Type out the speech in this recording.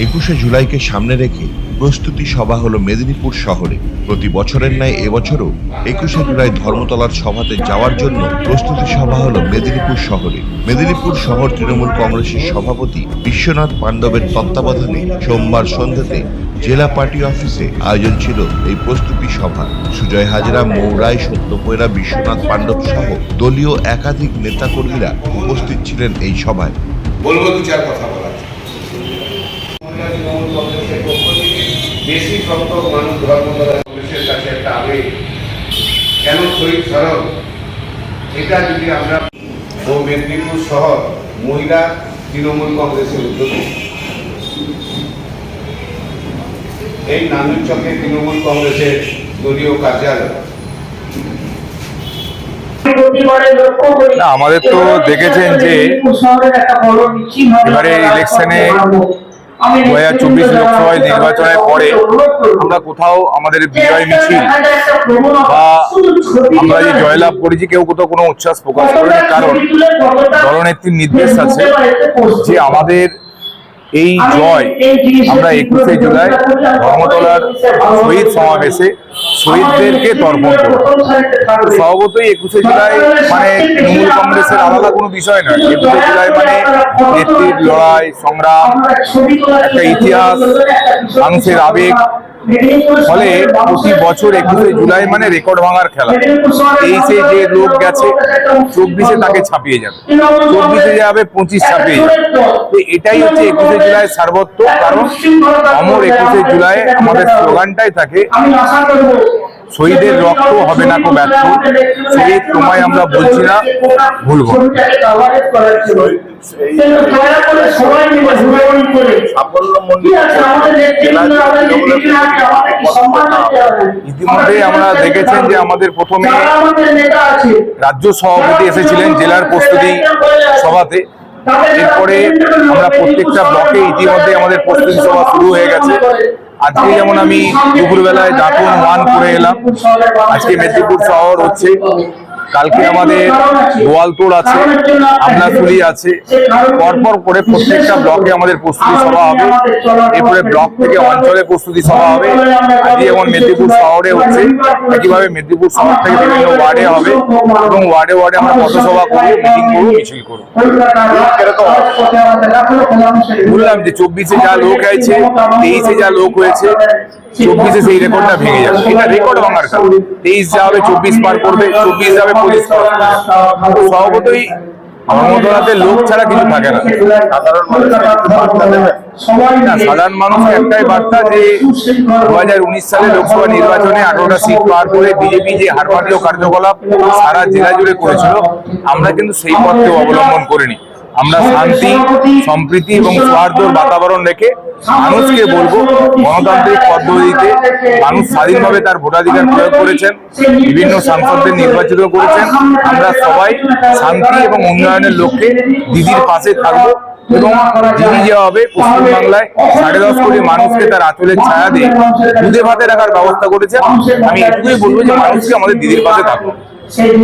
একুশে জুলাইকে সামনে রেখে প্রস্তুতি সভা হলো মেদিনীপুর শহরে। প্রতি বছরের ন্যায় এবছরও একুশে জুলাই ধর্মতলার সভাতে যাওয়ার জন্য প্রস্তুতি সভা হলো মেদিনীপুর শহরে। মেদিনীপুর শহর তৃণমূল কংগ্রেসের সভাপতি বিশ্বনাথ পাণ্ডবের তত্ত্বাবধানে সোমবার সন্ধ্যাতে জেলা পার্টি অফিসে আয়োজন ছিল এই প্রস্তুতি সভা। সুজয় হাজরা মৌরাই সত্যপয়রা বিশ্বনাথ পাণ্ডব সহ দলীয় একাধিক নেতাকর্মীরা উপস্থিত ছিলেন এই সভায়। বলব দু চার কথা বলার মহিলা তৃণমূল কংগ্রেসের পক্ষ থেকে বেশি সংখ্যক মানুষ ধর্মতলা কংগ্রেসের কাছে একটা আবেগ। কেন শহীদ সড়ক এটা যদি আমরা ও মেদিনীপুর শহর মহিলা তৃণমূল কংগ্রেসের উদ্যোগে। এই নানুর চকে তৃণমূল কংগ্রেসের দলীয় কার্যালয়। আমাদের তো দেখেছেন যে এবারে ইলেকশনে দু হাজার চব্বিশ লোকসভায় নির্বাচনের পরে আমরা কোথাও আমাদের বিজয় মিছিল বা আমরা যে জয়লাভ করেছি কেউ কোথাও কোনো উচ্ছ্বাস প্রকাশ করেনি কারণ দলনেত্রীর নির্দেশ আছে যে আমাদের এই জয় আমরা একুশে জুলাই ধর্মতলার শহীদ সমাবেশে শহীদদেরকে তর্পণ করব স্বভাবতই একুশে জুলাই মানে তৃণমূল কংগ্রেসের আলাদা কোনো বিষয় নয়। একুশে জুলাই মানে নেত্রীর লড়াই, সংগ্রাম, একটা ইতিহাস, মানুষের আবেগ ফলে প্রতি বছর একুশে জুলাই মানে রেকর্ড ভাঙার খেলা। তেইশে যে লোক গেছে, চব্বিশে তাকে ছাপিয়ে যাবে। চব্বিশে যাবে, পঁচিশ ছাপিয়ে যাবে। তো এটাই হচ্ছে একুশে জুলাই সার্বত্র কারণ অমর একুশে জুলাই আমাদের স্লোগানটাই থাকে শহীদের রক্ত হবে না কো ব্যর্থ শহীদ তোমায় আমরা বলছি না ভুলব ইতিমধ্যে আমরা দেখেছেন যে আমাদের প্রথমে রাজ্য সভাপতি এসেছিলেন জেলার প্রস্তুতি সভাতে। এরপরে আমরা প্রত্যেকটা ব্লকে ইতিমধ্যে আমাদের প্রস্তুতি সভা শুরু হয়ে গেছে। আজকে যেমন আমি দুপুরবেলায় দাঁতন ওয়ান করে এলাম। আজকে মেদিনীপুর শহর হচ্ছে কালকে আমাদের গোয়ালতোড় আছে আমলাতুলি আছে। পরপর করে প্রত্যেকটা ব্লকে আমাদের প্রস্তুতি সভা হবে। এরপরে ব্লক থেকে অঞ্চলে প্রস্তুতি সভা হবে। আজকে যেমন মেদিনীপুর শহরে হচ্ছে একইভাবে মেদিনীপুর শহর থেকে বিভিন্ন ওয়ার্ডে হবে এবং ওয়ার্ডে ওয়ার্ডে আমরা পথসভা করব মিটিং করব মিছিল করব। বললাম যে চব্বিশে যা লোক হয়েছে, তেইশে যা লোক হয়েছে, চব্বিশে সেই রেকর্ডটা ভেঙে যাবে। এটা রেকর্ড ভাঙার কাজ তেইশ যা হবে, চব্বিশ পার করবে, চব্বিশ যাবে, পঁচিশ পার। স্বভাবতই ধর্মতলাতে লোক ছাড়া কিছু থাকে না। সাধারণ মানুষের একটাই বার্তা যে দু হাজার উনিশ সালে লোকসভা নির্বাচনে আঠারোটা সিট পার করে বিজেপি যে হারমাতীয় কার্যকলাপ সারা জেলা জুড়ে করেছিল, আমরা কিন্তু সেই পথকে অবলম্বন করিনি। আমরা শান্তি, সম্প্রীতি এবং সৌহার্দ্যর বাতাবরণ রেখে মানুষকে বলব, গণতান্ত্রিক পদ্ধতিতে মানুষ স্বাধীনভাবে তার ভোটাধিকার প্রয়োগ করেছেন, বিভিন্ন সাংসদদের নির্বাচিত করেছেন। আমরা সবাই শান্তি এবং উন্নয়নের লক্ষ্যে দিদির পাশে থাকব এবং দিদি যে হবে পশ্চিমবাংলায় সাড়ে দশ কোটি মানুষকে তার আঁচলের ছায়া দিয়ে দুধে ভাতে রাখার ব্যবস্থা করেছে। আমি এটুকুই বলব যে মানুষকে আমাদের দিদির পাশে থাকব।